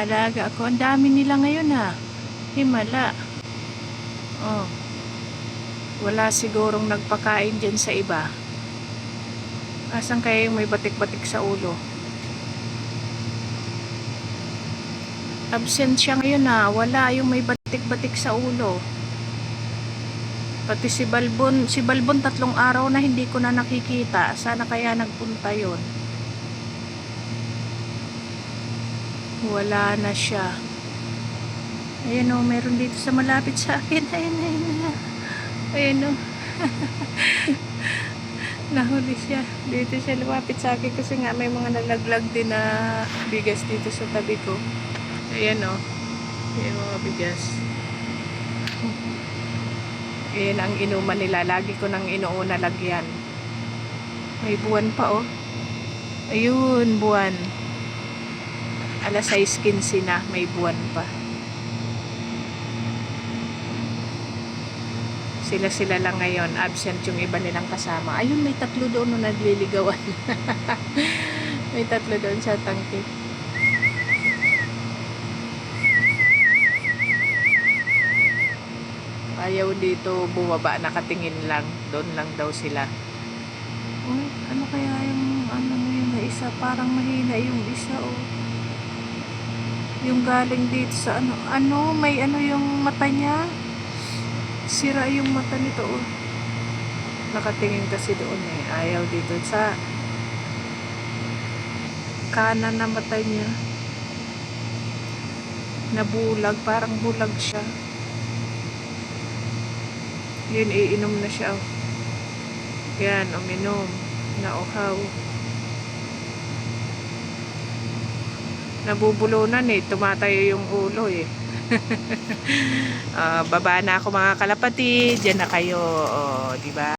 alaga ako. Ang dami nila ngayon ha. Himala. Oh. Wala sigurong nagpakain dyan sa iba. Asan kaya yung may batik-batik sa ulo? Absent siya ngayon ha. Wala yung may batik-batik sa ulo. Pati si Balbon, si Balbon tatlong araw na hindi ko na nakikita. Sana kaya nagpunta yon. Wala na siya. Ayan o, meron dito sa malapit sa akin. Ayan, ayan, ayan. O. Nahuli siya. Dito siya lumapit sa akin kasi nga may mga nalaglag din na bigas dito sa tabi ko. Ayan o. Ayan mga bigas. Ayan ang inuman nila. Lagi ko nang inuuna lagyan. May buwan pa oh. Ayun, buwan. Alas 6.15 na. May buwan pa. Sila-sila lang ngayon. Absent yung iba nilang kasama. Ayun, may tatlo doon na nagliligawan. may tatlo doon sa tangke. Ayaw dito bumaba, nakatingin lang. Doon lang daw sila. Uy, ano kaya yung ano yun na isa? Parang mahina yung isa, oh. Yung galing dito sa ano. Ano, may ano yung mata niya? Sira yung mata nito, oh. Nakatingin kasi doon eh. Ayaw dito sa kanan na mata niya. Nabulag, parang bulag siya. Yun, iinom na siya. oh. Yan, uminom. Nauhaw. Nabubulunan eh. Tumatayo yung ulo eh. Ah, baba na ako mga kalapati. Diyan na kayo. Oh, di ba?